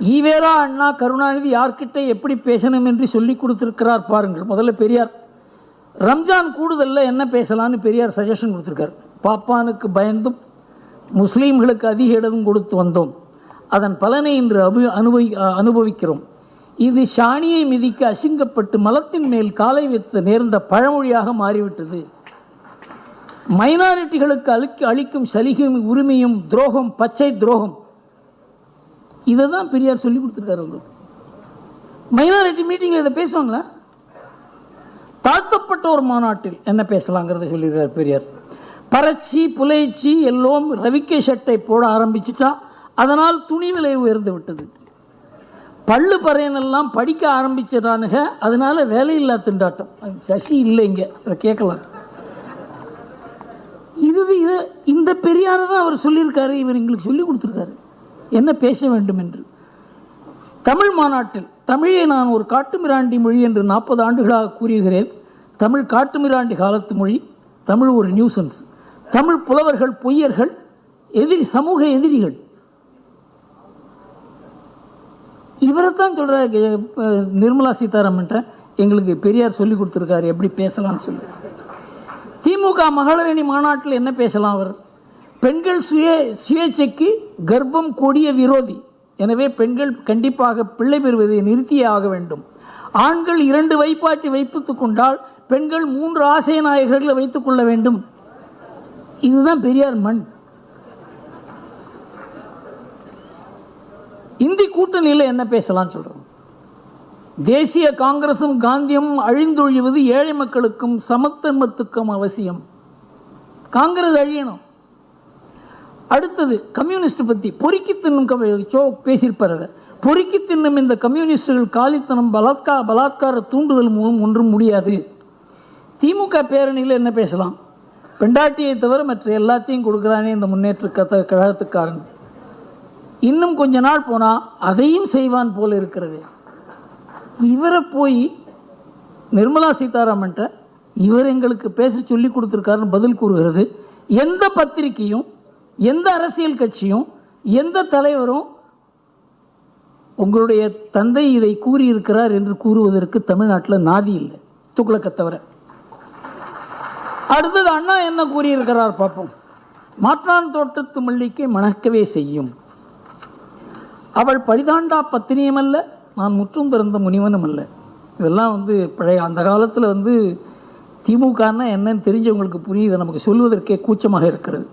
ஈவேரா அண்ணா கருணாநிதி யார்கிட்ட எப்படி பேசணும் என்று சொல்லி கொடுத்துருக்கிறார் பாருங்கள். முதல்ல பெரியார். ரம்ஜான் கூடுதலில் என்ன பேசலான்னு பெரியார் சஜஷன் கொடுத்துருக்கார். பாப்பானுக்கு பயந்தும் முஸ்லீம்களுக்கு அதிக இடம் கொடுத்து வந்தோம். அதன் பலனை இன்று அபு அனுபவி அனுபவிக்கிறோம். இது சாணியை மிதிக்க அசிங்கப்பட்டு மலத்தின் மேல் காலை வைத்து நேர்ந்த பழமொழியாக மாறிவிட்டது. மைனாரிட்டிகளுக்கு அளிக்க அளிக்கும் சலுகையும் உரிமையும் துரோகம் பச்சை துரோகம். இதை தான் பெரியார் சொல்லி கொடுத்துருக்காரு உங்களுக்கு மைனாரிட்டி மீட்டிங்கில் இதை பேசுவாங்களா? தாழ்த்தப்பட்ட ஒரு மாநாட்டில் என்ன பேசலாங்கிறத சொல்லியிருக்கார் பெரியார். பறச்சி புலைச்சி எல்லோரும் ரவிக்கை சட்டை போட ஆரம்பிச்சுட்டா அதனால் துணி விலை உயர்ந்து விட்டது. பள்ளு பறையனெல்லாம் படிக்க ஆரம்பிச்சிடானுங்க அதனால் வேலையில்லா திண்டாட்டம். அது சசி இல்லை இங்கே அதை கேட்கலாம். இது இது இந்த பெரியாரை தான் அவர் சொல்லியிருக்காரு இவர் எங்களுக்கு சொல்லி கொடுத்துருக்காரு. என்ன பேச வேண்டும் என்று தமிழ் மாநாட்டில் தமிழை நான் ஒரு காட்டுமிராண்டி மொழி என்று நாற்பது ஆண்டுகளாக கூறுகிறேன். தமிழ் காட்டுமிராண்டி காலத்து மொழி தமிழ் ஒரு நியூசன்ஸ். தமிழ் புலவர்கள் பொய்யர்கள் எதிரி சமூக எதிரிகள். இவரை தான் சொல்கிறார் நிர்மலா சீதாராமன்ற எங்களுக்கு பெரியார் சொல்லி கொடுத்துருக்காரு. எப்படி பேசலாம்னு சொல்லி. திமுக மகளிரணி மாநாட்டில் என்ன பேசலாம் அவர்? பெண்கள் சுய சுயேட்சைக்கு கர்ப்பம் கொடிய விரோதி. எனவே பெண்கள் கண்டிப்பாக பிள்ளை பெறுவதை நிறுத்தியே ஆக வேண்டும். ஆண்கள் இரண்டு வைப்பாட்டி வைப்புத்துக் கொண்டால் பெண்கள் மூன்று ஆசை நாயகர்களை வைத்துக் கொள்ள வேண்டும். இதுதான் பெரியார் மண். இந்தி கூட்டணியில் என்ன பேசலாம்னு சொல்கிறோம் தேசிய காங்கிரசும் காந்தியும் அழிந்தொழிவது ஏழை மக்களுக்கும் சமத்தன்மத்துக்கும் அவசியம். காங்கிரஸ் அழியணும். அடுத்தது கம்யூனிஸ்ட் பற்றி பொறுக்கி தின்னும் க- சோ பேசியிருப்பார். அதை பொறுக்கி தின்னும் இந்த கம்யூனிஸ்டுகள் காலித்தனம் பலாத்கா பலாத்கார தூண்டுதல் மூலம் ஒன்றும் முடியாது. திமுக பேரணியில் என்ன பேசலாம்? பெண்டாட்டியை தவிர மற்ற எல்லாத்தையும் கொடுக்குறானே இந்த முன்னேற்ற கத கழகத்துக்காரன். இன்னும் கொஞ்ச நாள் போனால் அதையும் செய்வான் போல இருக்கிறது. இவரை போய் நிர்மலா சீதாராமன்ட்ட இவர் எங்களுக்கு பேச சொல்லி கொடுத்துருக்காருன்னு பதில் கூறுகிறது. எந்த பத்திரிக்கையும் எந்த அரசியல் கட்சியும் எந்த தலைவரும் உங்களுடைய தந்தை இதை கூறியிருக்கிறார் என்று கூறுவதற்கு தமிழ்நாட்டில் நாதி இல்லை. துக்ளக்கை தவிர. அடுத்தது அண்ணா என்ன கூறியிருக்கிறார் பார்ப்போம். மாற்றான் தோட்டத்து மல்லிக்கை மணக்கவே செய்யும். அவள் பரிதாண்டா பத்தினியும் அல்ல நான் முற்றும் திறந்த முனிவனும் அல்ல. இதெல்லாம் வந்து பழைய அந்த காலத்தில் வந்து திமுகன்னா என்னன்னு தெரிஞ்சவங்களுக்கு புரியுது நமக்கு சொல்வதற்கே கூச்சமாக இருக்கிறது.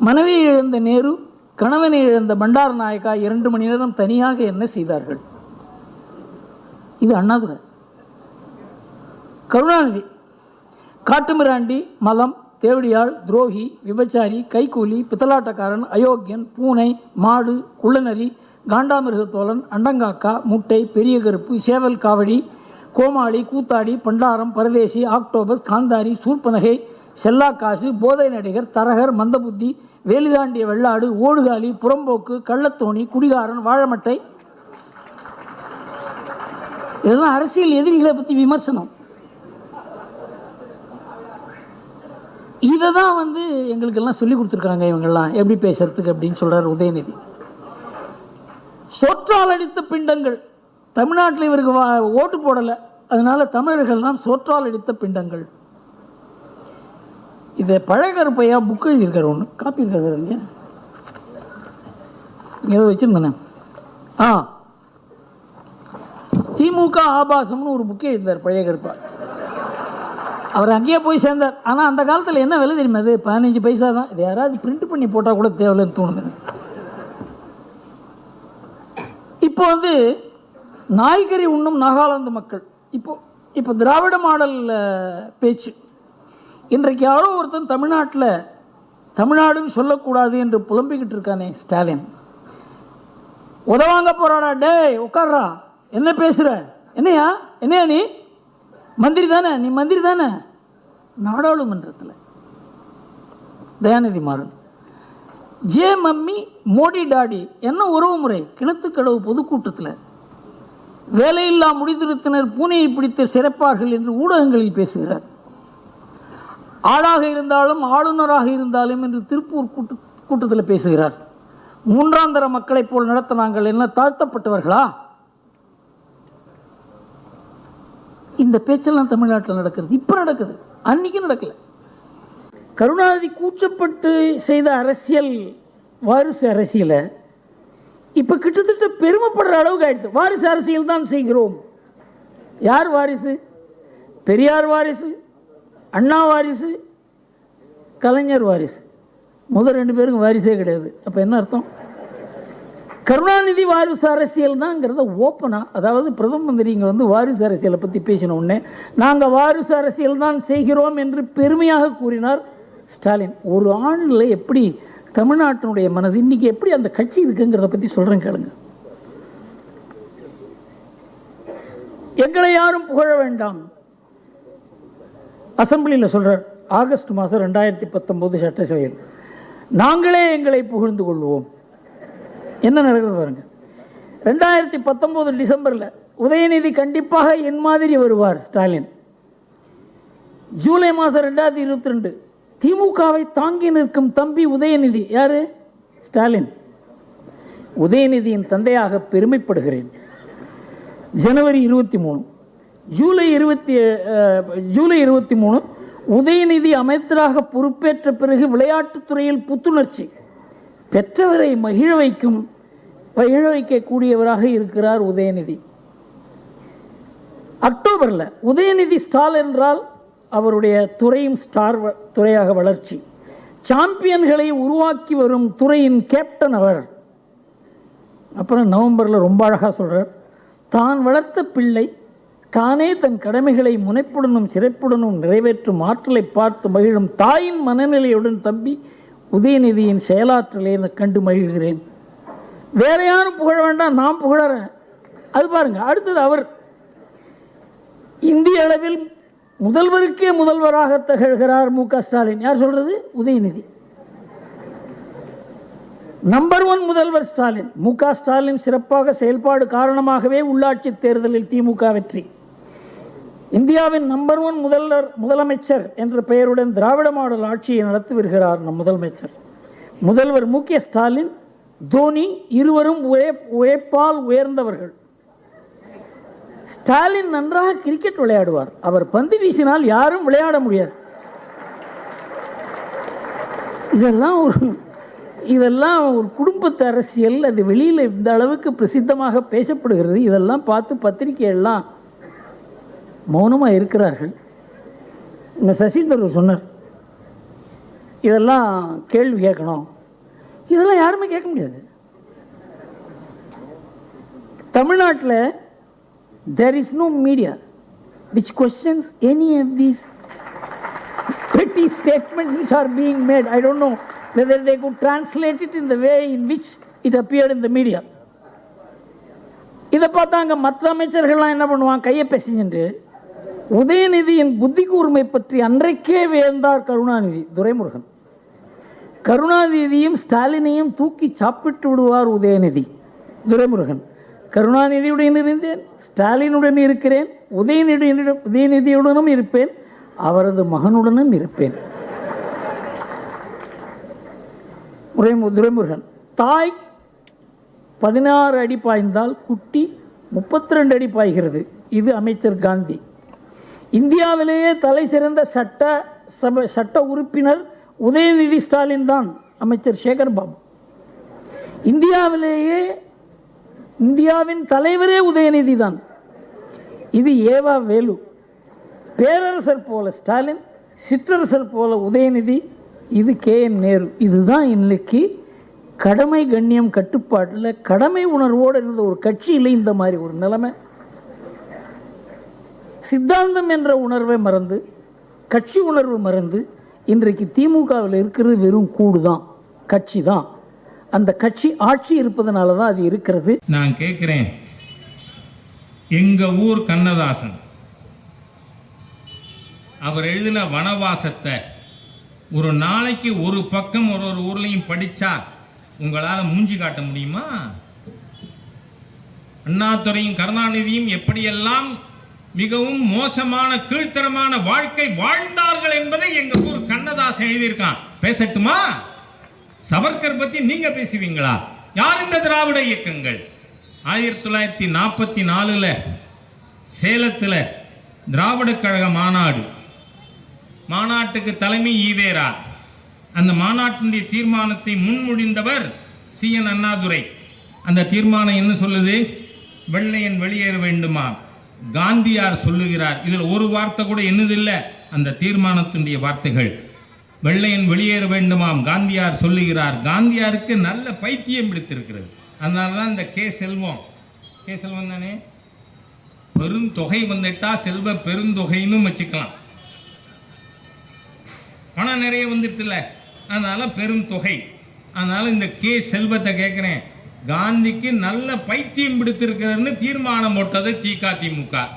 மனைவியை இழந்த நேரு கணவனை இழந்த பண்டார நாயக்கா இரண்டு மணி நேரம் தனியாக என்ன செய்தார்கள்? இது அண்ணாதுரை. கருணாநிதி காட்டுமிராண்டி மலம் தேவடியாள் துரோகி விபச்சாரி கைக்கூலி பித்தலாட்டக்காரன் அயோக்கியன் பூனை மாடு குள்ளநரி காண்டாமிருகத்தோழன் அண்டங்காக்கா முட்டை பெரிய கருப்பு சேவல் காவடி கோமாளி கூத்தாடி பண்டாரம் பரதேசி ஆக்டோபஸ் காந்தாரி சூர்பனகை செல்லாக்காசு போதை நடிகர் தரகர் மந்தபுத்தி வேலிதாண்டிய வெள்ளாடு ஓடுகாலி புறம்போக்கு கள்ளத்தோணி குடிகாரன் வாழமட்டை. இதெல்லாம் அரசியல் எதிரிகளை பற்றி விமர்சனம். இதை தான் வந்து எங்களுக்கெல்லாம் சொல்லி கொடுத்துருக்காங்க இவங்கெல்லாம். எப்படி பேசுறதுக்கு அப்படின்னு சொல்கிறார் உதயநிதி. சோற்றால் அடித்த பிண்டங்கள். தமிழ்நாட்டில் இவருக்கு வா- ஓட்டு போடலை. அதனால தமிழர்கள்லாம் சோற்றால் அடித்த பிண்டங்கள். இதை கருப்பையா புக்கு எழுதியிருக்காரு ஒன்று காப்பி இருக்கா சார் இங்கே. ஏதோ வச்சுருந்தேனே. ஆ. திமுக ஆபாசம்னு ஒரு புக்கே எழுந்தார் பழைய கருப்பா அவர் அங்கேயே போய் சேர்ந்தார். ஆனால் அந்த காலத்தில் என்ன விலை தெரியுமா அது? பதினஞ்சு பைசா தான். இது யாராவது பிரிண்ட் பண்ணி போட்டால் கூட தேவையில்லைன்னு தோணுது. இப்போ வந்து நாய்கறி உண்ணும் நாகாலாந்து மக்கள். இப்போ இப்போ திராவிட மாடல் பேச்சு. இன்றைக்கு யாரோ ஒருத்தன் தமிழ்நாட்டில் தமிழ்நாடுன்னு சொல்லக்கூடாது என்று புலம்பிக்கிட்டு இருக்கானே ஸ்டாலின். உதவாங்க போகிறாடா டேய் உட்கார்றா. என்ன பேசுகிற என்னையா? என்னையா நீ? மந்திரி தானே? நீ மந்திரி தானே? நாடாளுமன்றத்தில். தயாநிதி மாறன். ஜே மம்மி மோடி டாடி என்ன உறவு முறை? கிணத்துக்கடவு பொதுக்கூட்டத்தில். வேலையில்லா முடிதிருத்தினர் பூனையை பிடித்து சிறப்பார்கள் என்று ஊடகங்களில் பேசுகிறார். ஆளாக இருந்தாலும் ஆளுநராக இருந்தாலும் என்று திருப்பூர் கூட்டு கூட்டத்தில் பேசுகிறார். மூன்றாந்தர மக்களைப் போல் நடத்த நாங்கள் என்ன தாழ்த்தப்பட்டவர்களா? இந்த பேச்செல்லாம் தமிழ்நாட்டில் நடக்கிறது. இப்போ நடக்குது. அன்னைக்கு நடக்கல. கருணாநிதி கூச்சப்பட்டு செய்த அரசியல் வாரிசு அரசியலை இப்போ கிட்டத்தட்ட பெருமைப்படுற அளவுக்கு ஆயிடுது. வாரிசு அரசியல் தான் செய்கிறோம். யார் வாரிசு? பெரியார் வாரிசு. அண்ணா வாரிசு கலைஞர் வாரிசு. முதல் ரெண்டு பேருக்கும் வாரிசே கிடையாது. அப்போ என்ன அர்த்தம்? கருணாநிதி வாரிசு அரசியல் தாங்கிறத ஓப்பனாக அதாவது பிரதம மந்திரி இங்கே வந்து வாரிசு அரசியலை பற்றி பேசின உடனே நாங்கள் வாரிசு அரசியல் தான் செய்கிறோம் என்று பெருமையாக கூறினார் ஸ்டாலின். ஒரு ஆண்டில் எப்படி தமிழ்நாட்டினுடைய மனசு இன்னைக்கு எப்படி அந்த கட்சி இருக்குங்கிறத பற்றி சொல்கிறேன் கேளுங்க. எங்களை யாரும் புகழ வேண்டாம். அசம்பிளியில் சொல்கிறார் ஆகஸ்ட் மாதம் ரெண்டாயிரத்தி பத்தொம்போது சட்டசபையில் நாங்களே எங்களை புகழ்ந்து கொள்வோம். என்ன நடக்கிறது பாருங்கள் ரெண்டாயிரத்தி பத்தொம்போது டிசம்பரில் உதயநிதி கண்டிப்பாக என் மாதிரி வருவார் ஸ்டாலின். ஜூலை மாதம் ரெண்டாயிரத்தி இருபத்தி ரெண்டு திமுகவை தாங்கி நிற்கும் தம்பி உதயநிதி யாரு? ஸ்டாலின். உதயநிதியின் தந்தையாக பெருமைப்படுகிறேன். ஜனவரி இருபத்தி மூணு ஜூலை இருபத்தி ஜூலை இருபத்தி மூணு உதயநிதி அமைச்சராக பொறுப்பேற்ற பிறகு விளையாட்டுத்துறையில் புத்துணர்ச்சி பெற்றவரை மகிழ வைக்கும் மகிழ வைக்கக்கூடியவராக இருக்கிறார் உதயநிதி. அக்டோபரில் உதயநிதி ஸ்டால் என்றால் அவருடைய துறையும் ஸ்டார் வ- துறையாக வளர்ச்சி. சாம்பியன்களை உருவாக்கி வரும் துறையின் கேப்டன் அவர். அப்புறம் நவம்பரில் ரொம்ப அழகாக சொல்கிறார் தான் வளர்த்த பிள்ளை தானே தன் கடமைகளை முனைப்புடனும் சிறப்புடனும் நிறைவேற்றும் ஆற்றலை பார்த்து மகிழும் தாயின் மனநிலையுடன் தம்பி உதயநிதியின் செயலாற்றலை கண்டு மகிழ்கிறேன். வேற யாரும் புகழ வேண்டாம் நான் புகழறேன். அது பாருங்க அடுத்தது அவர். இந்திய அளவில் முதல்வருக்கே முதல்வராக திகழ்கிறார் மு க ஸ்டாலின். யார் சொல்றது? உதயநிதி. நம்பர் ஒன் முதல்வர் ஸ்டாலின். மு க ஸ்டாலின் சிறப்பாக செயல்பாடு காரணமாகவே உள்ளாட்சி தேர்தலில் திமுக வெற்றி. இந்தியாவின் நம்பர் ஒன் முதல்வர் முதலமைச்சர் என்ற பெயருடன் திராவிட மாடல் ஆட்சியை நடத்தி வருகிறார் நம் முதலமைச்சர். முதல்வர் மு க ஸ்டாலின் தோனி இருவரும் உழை உழைப்பால் உயர்ந்தவர்கள். ஸ்டாலின் நன்றாக கிரிக்கெட் விளையாடுவார். அவர் பந்து வீசினால் யாரும் விளையாட முடியாது. இதெல்லாம் ஒரு இதெல்லாம் ஒரு குடும்பத்து அரசியல். அது வெளியில் இந்த அளவுக்கு பிரசித்தமாக பேசப்படுகிறது. இதெல்லாம் பார்த்து பத்திரிகையெல்லாம் மௌனமாக இருக்கிறார்கள் இந்த சசி தருவர் சொன்னார் இதெல்லாம் கேள்வி கேட்கணும் இதெல்லாம் யாருமே கேட்க முடியாது தமிழ்நாட்டில் there is no media which questions any of these petty statements which are being made. I don't know whether they could translate it in the way in which it appeared in the media. இதை பார்த்தா அங்கே மற்ற அமைச்சர்கள்லாம் என்ன பண்ணுவான் கையை பேசிச்சுட்டு உதயநிதியின் புத்தி கூர்மை பற்றி அன்றைக்கே வியந்தார் கருணாநிதி துரைமுருகன். கருணாநிதியும் ஸ்டாலினையும் தூக்கி சாப்பிட்டு விடுவார் உதயநிதி துரைமுருகன். கருணாநிதியுடன் இருந்தேன் ஸ்டாலினுடன் இருக்கிறேன் உதயநிதியுடன் உதயநிதியுடனும் இருப்பேன் அவரது மகனுடனும் இருப்பேன். துரைமுருகன் தாய் பதினாறு அடி பாய்ந்தால் குட்டி முப்பத்தி ரெண்டு அடி பாய்கிறது. இது அமைச்சர் காந்தி. இந்தியாவிலேயே தலை சிறந்த சட்ட சபை சட்ட உறுப்பினர் உதயநிதி ஸ்டாலின் தான் அமைச்சர் சேகர் பாபு இந்தியாவிலேயே இந்தியாவின் தலைவரே உதயநிதி தான். இது ஏவா வேலு. பேரரசர் போல ஸ்டாலின் சிற்றரசர் போல உதயநிதி இது கே என் நேரு. இதுதான் இன்னைக்கு கடமை கண்ணியம் கட்டுப்பாட்டில் கடமை உணர்வோடு இருந்த ஒரு கட்சியில் இந்த மாதிரி ஒரு நிலைமை. சித்தாந்தம் என்ற உணர்வை மறந்து கட்சி உணர்வு மறந்து இன்றைக்கு திமுகவில் இருக்கிறது வெறும் கூடு தான் கட்சி தான் அந்த கட்சி ஆட்சி இருப்பதனால தான் அது இருக்கிறது. நான் கேட்குறேன் எங்கள் ஊர் கண்ணதாசன் அவர் எழுதின வனவாசத்தை ஒரு நாளைக்கு ஒரு பக்கம் ஒரு ஒரு ஊர்லையும் படித்தா உங்களால் மூஞ்சி காட்ட முடியுமா? அண்ணாதுறையும் கருணாநிதியும் எப்படியெல்லாம் மிகவும் மோசமான கீழ்த்தரமான வாழ்க்கை வாழ்ந்தார்கள் என்பதை எங்க ஊர் கண்ணதாசன் எழுதியிருக்கான். பேசட்டுமா? சவர்கர் பத்தி நீங்க பேசுவீங்களா? யார் இந்த திராவிட இயக்கங்கள்? ஆயிரத்தி தொள்ளாயிரத்தி நாற்பத்தி நாலுல சேலத்தில் திராவிட கழக மாநாடு. மாநாட்டுக்கு தலைமை ஈவேரா. அந்த மாநாட்டினுடைய தீர்மானத்தை முன்மொழிந்தவர் சி என் அண்ணாதுரை. அந்த தீர்மானம் என்ன சொல்லுது? வெள்ளையன் வெளியேற வேண்டுமா? காந்தியார் சொல்லுகிறார். இதில் ஒரு வார்த்தை கூட என்னதில்லை. அந்த தீர்மானத்தினுடைய வார்த்தைகள். வெள்ளையன் வெளியேற வேண்டுமாம் காந்தியார் சொல்லுகிறார். காந்தியாருக்கு நல்ல பைத்தியம் பிடித்திருக்கிறது. அதனால தான் இந்த கே. செல்வம். கே. செல்வம் தானே? பெருந்தொகை வந்துட்டா செல்வ பெருந்தொகைன்னு வச்சுக்கலாம். பணம் நிறைய வந்துட்டுல அதனால பெரும் தொகை அதனால இந்த கே. செல்வத்தை கேட்குறேன் காந்திக்கு நல்ல பைத்தியம் பிடித்திருக்கிறதுன்னு தீர்மானம் போட்டது திமுக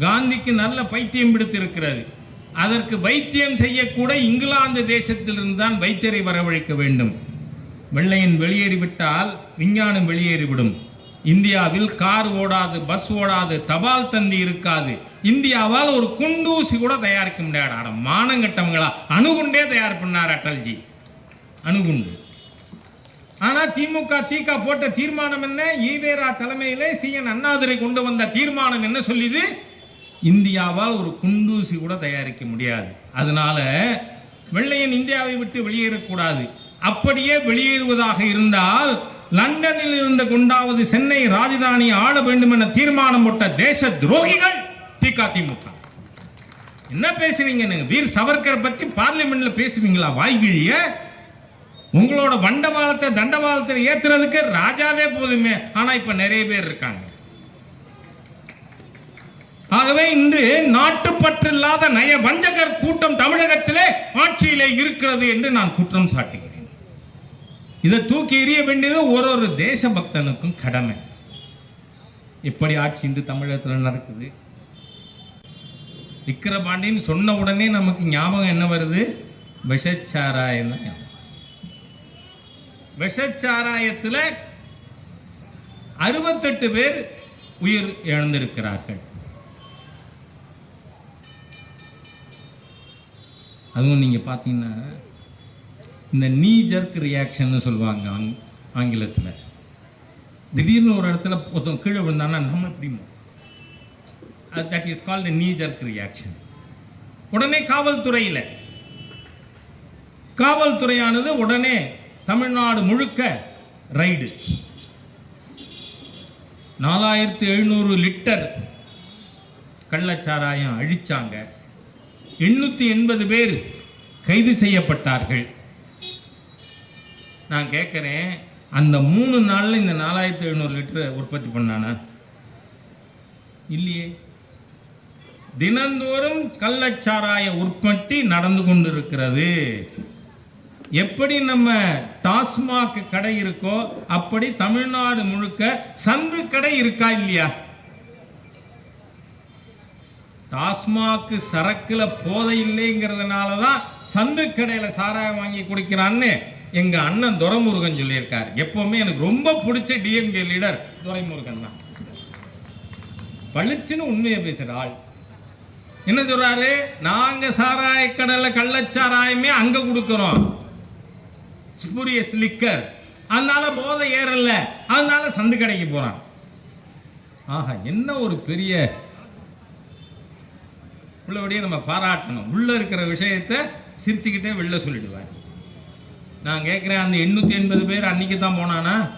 காந்திக்கு நல்ல பைத்தியம் பிடித்திருக்கிறது. அதற்கு வைத்தியம் செய்யக்கூட இங்கிலாந்து தேசத்திலிருந்து தான் வைத்தியரை வரவழைக்க வேண்டும். வெள்ளையன் வெளியேறிவிட்டால் விஞ்ஞானம் வெளியேறிவிடும். இந்தியாவில் கார் ஓடாது பஸ் ஓடாது தபால் தந்தி இருக்காது. இந்தியாவால் ஒரு குண்டூசி கூட தயாரிக்க முடியாது. மானம் மானங்கட்டவங்களா அணுகுண்டே தயார் பண்ணார் அட்டல்ஜி. அணுகுண்டு. ஆனா திமுக தீகா போட்ட தீர்மானம் என்ன? ஈவேரா தலைமையிலே சிஎன் அண்ணாதுரை கொண்டு வந்த தீர்மானம் என்ன சொல்லிது? இந்தியாவால் ஒரு குண்டூசி கூட தயாரிக்க முடியாது. அதனால வெள்ளையன் இந்தியாவை விட்டு வெளியேறக்கூடாது அப்படியே வெளியேறுவதாக இருந்தால் லண்டனில் இருந்து கொண்டாவது சென்னை ராஜதானி ஆள வேண்டும் என தீர்மானம் போட்ட தேச துரோகிகள் திக திமுக. என்ன பேசுறீங்க வீர் சவர்கர் பத்தி பார்லிமெண்ட்ல பேசுவீங்களா? வாய்கிழிய? உங்களோட வண்டவாளத்தை தண்டவாளத்தை ஏத்துறதுக்கு ராஜாவே போதுமே. ஆனா இப்ப நிறைய பேர் இருக்காங்க. ஆகவே இன்று நாட்டுப்பற்று இல்லாத நய வஞ்சகர் கூட்டம் தமிழகத்திலே ஆட்சியிலே இருக்கிறது என்று நான் குற்றம் சாட்டுகிறேன். இதை தூக்கி எறிய வேண்டியது ஒரு ஒரு தேசபக்தனுக்கும் கடமை. இப்படி ஆட்சி இன்று தமிழகத்தில் நடக்குது. விக்கிரபாண்டின்னு சொன்ன உடனே நமக்கு ஞாபகம் என்ன வருது? விஷச்சாராயம் தான் ஞாபகம். விஷச்சாராயத்தில் அறுபத்தெட்டு பேர் உயிர் இழந்திருக்கிறார்கள். அதுவும் நீங்கள் பார்த்தீங்கன்னா இந்த நீ ஜர்க் சொல்லுவாங்க ஆங் ஆங்கிலத்தில். திடீர்னு ஒரு இடத்துல ஒருத்தன் கீழே விழுந்தானா நம்ம எப்படி that is called knee jerk reaction உடனே காவல்துறையில். காவல்துறையானது உடனே தமிழ்நாடு முழுக்க ரைடு நாலாயிரத்து எழுநூறு லிட்டர் கள்ளச்சாராயம் அழிச்சாங்க. எண்ணூற்றி எண்பது பேர் கைது செய்யப்பட்டார்கள். நான் கேட்குறேன் அந்த மூணு நாளில் இந்த நாலாயிரத்தி எழுநூறு லிட்டர் உற்பத்தி பண்ணானா? இல்லையே. தினந்தோறும் கள்ளச்சாராய உற்பத்தி நடந்து கொண்டிருக்கிறது. எப்படி நம்ம டாஸ்மாக் கடை இருக்கோ அப்படி தமிழ்நாடு முழுக்க சங்கு கடை இருக்கா இல்லையா? டாஸ்மாக் சரக்குல போதை இல்லைங்கிறதுனால தான் சந்து கடையில சாராயம் வாங்கி குடிக்கிறான்னு எங்க அண்ணன் துரைமுருகன் சொல்லியிருக்கார். எப்பவுமே எனக்கு ரொம்ப பிடிச்ச டிஎம்கே லீடர் துரைமுருகன் தான். பளிச்சுன்னு உண்மையை பேசுற ஆள். என்ன சொல்றாரு? நாங்க சாராய கடல்ல கள்ளச்சாராயமே அங்க கொடுக்கிறோம். ஸ்பூரியஸ் ஸ்லிக்கர் அதனால போதை ஏறல. அதனால சந்து கடைக்கு போறான். ஆஹா என்ன ஒரு பெரிய உள்ளபடியே நம்ம பாராட்டணும். உள்ள இருக்கிற விஷயத்தை சிரிச்சுக்கிட்டே வெளில சொல்லிடுவேன் நான் கேட்குறேன் அந்த எண்ணூற்றி எண்பது பேர் அன்னைக்கு தான் போனானா?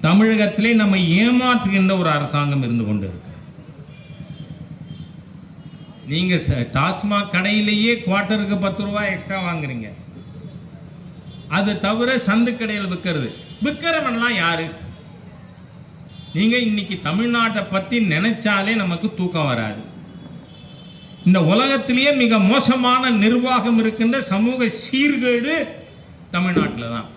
தமிழகத்திலே நம்ம ஏமாற்றுகின்ற ஒரு அரசாங்கம் இருந்து கொண்டு இருக்கு. நீங்கள் ச- டாஸ்மாக் கடையிலேயே குவார்ட்டருக்கு பத்து ரூபாய் எக்ஸ்ட்ரா வாங்குறீங்க. அது தவிர சந்து கடையில் விற்கிறது விற்கிறவன்லாம் யாரு? நீங்க இன்னைக்கு தமிழ்நாட்டை பத்தி நினைச்சாலே நமக்கு தூக்கம் வராது. இந்த உலகத்திலேயே மிக மோசமான நிர்வாகம் இருக்கின்ற சமூக சீர்கேடு தமிழ்நாட்டில் தான்